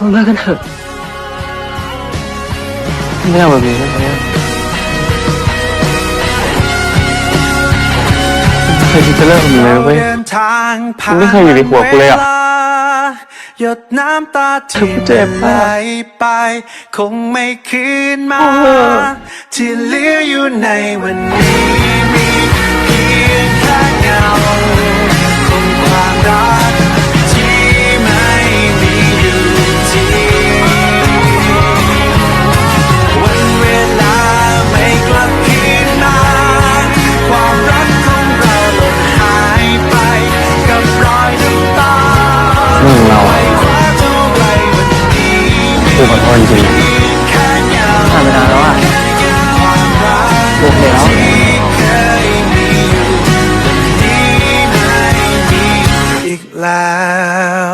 เราเลิกกันเถอะไม่เอาแบบนี้ได้ไหมอะเคยคิดจะเลิกกับมึงเลยนะเว้ยเดินทางผ่านมันไม่เคยอยู่ในหัวกูเลยอะวหยดน้ำตาเธที่อเจ็บไหลมากไป คงไม่คืนมาโอ้โหที่เหลืออยู่ในวันนีู้ขอโทษจริงผ่านไปนานแล้วอะลูกแล้วอีกแล้ว